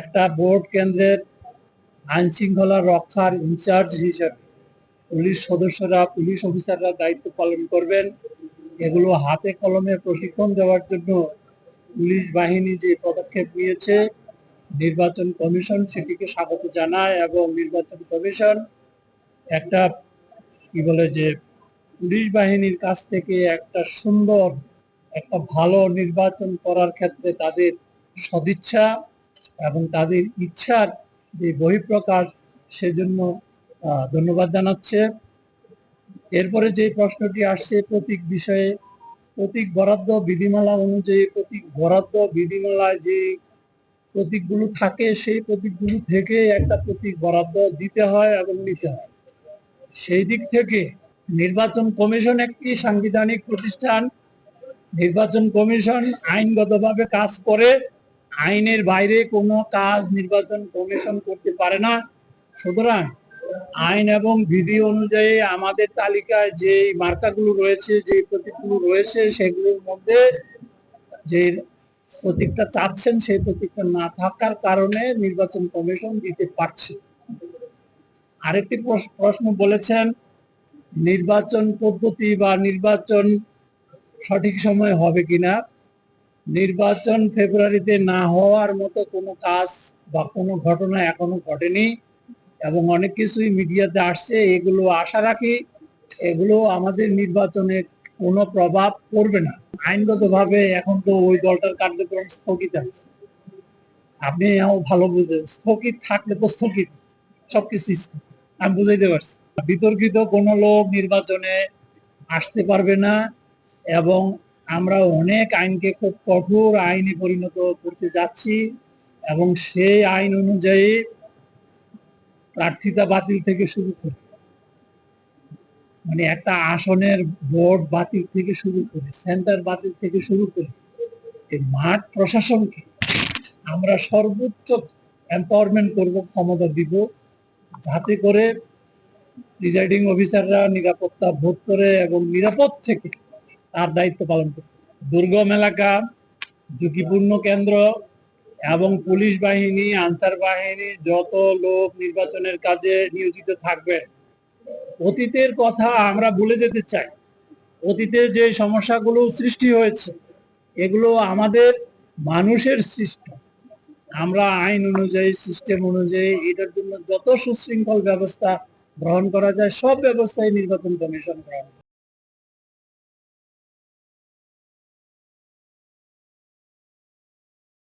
একটা ভোট কেন্দ্রের আইন শৃঙ্খলা রক্ষার ইনচার্জ হিসেবে পুলিশ সদস্যরা, পুলিশ অফিসাররা দায়িত্ব পালন করবেন। এগুলো হাতে কলমে প্রশিক্ষণ দেওয়ার জন্য পুলিশ বাহিনী যে পদক্ষেপ নিয়েছে, নির্বাচন কমিশন সেটিকে স্বাগত জানায় এবং নির্বাচন কমিশন একটা, কি বলে যে, পুলিশ বাহিনীর কাছ থেকে একটা সুন্দর, একটা ভালো নির্বাচন করার ক্ষেত্রে তাদের সদিচ্ছা এবং তাদের ইচ্ছার যে বহিঃপ্রকাশ সেজন্য ধন্যবাদ জানাচ্ছে। এরপরে যে প্রশ্নটি আসছে, প্রতীক বিষয়ে, প্রতীক বরাদ্দ বিধিমালা অনুযায়ী প্রতীক বরাদ্দ বিধিমালায় যে প্রতীকগুলো থাকে, সেই প্রতীকগুলো থেকে একটা প্রতীক বরাদ্দ দিতে হয় এবং নিতে হয়। সেই দিক থেকে নির্বাচন কমিশন একটি সাংবিধানিক প্রতিষ্ঠান। নির্বাচন কমিশন আইনগতভাবে কাজ করে আইনের বাইরে কোনো কাজ নির্বাচন কমিশন করতে পারে না। সুতরাং আইন এবং বিধি অনুযায়ী আমাদের তালিকায় যে মার্কাগুলো রয়েছে যে প্রতীকগুলো রয়েছে, সেগুলোর মধ্যে যে প্রতীকটা চাচ্ছেন, সেই প্রতীকটা না থাকার কারণে নির্বাচন কমিশন দিতে পারছে আরেকটি প্রশ- প্রশ্ন বলেছেন, নির্বাচন পদ্ধতি বা নির্বাচন সঠিক সময় হবে কিনা? নির্বাচন ফেব্রুয়ারিতে না হওয়ার মতো কোনো কাজ বা কোনো ঘটনা এখনও ঘটেনি এবং অনেক কিছুই মিডিয়াতে আসছে। এগুলো আশা রাখি এগুলো আমাদের নির্বাচনে কোনো প্রভাব পড়বে না। আইনগতভাবে এখন তো ওই দলটার কার্যক্রম স্থগিত আছে। আপনি ভালো বুঝেন স্থগিত থাকলে তো স্থগিত, সবকিছু। আমি বুঝাইতে পারছি। বিতর্কিত কোনো লোক নির্বাচনে আসতে পারবে না এবং আমরা অনেক আইনকে খুব কঠোর আইনে পরিণত করতে যাচ্ছি এবং সেই আইন অনুযায়ী প্রার্থিতা বাতিল থেকে শুরু করে মানে একটা আসনের ভোট বাতিল থেকে শুরু করে, সেন্টার বাতিল থেকে শুরু করে, এই মাঠ প্রশাসনকে আমরা সর্বোচ্চ এম্পাওয়ারমেন্ট করব, ক্ষমতা দিব, যাতে করে প্রিজাইডিং অফিসাররা নিরাপত্তা ভোট করে এবং নিরাপদ থেকে তার দায়িত্ব পালন করবে দুর্গম এলাকা, ঝুঁকিপূর্ণ কেন্দ্র এবং পুলিশ বাহিনী, আনসার বাহিনী যত লোক নির্বাচনের কাজে নিয়োজিত থাকবে। অতীতের কথা আমরা ভুলে যেতে চাই। অতীতে যে সমস্যাগুলো সৃষ্টি হয়েছে, এগুলো আমাদের মানুষের সৃষ্টি। আমরা আইন অনুযায়ী, সিস্টেম অনুযায়ী এটার জন্য যত সুশৃঙ্খল ব্যবস্থা গ্রহণ করা যায়, সব ব্যবস্থায় নির্বাচন কমিশন গ্রহণ।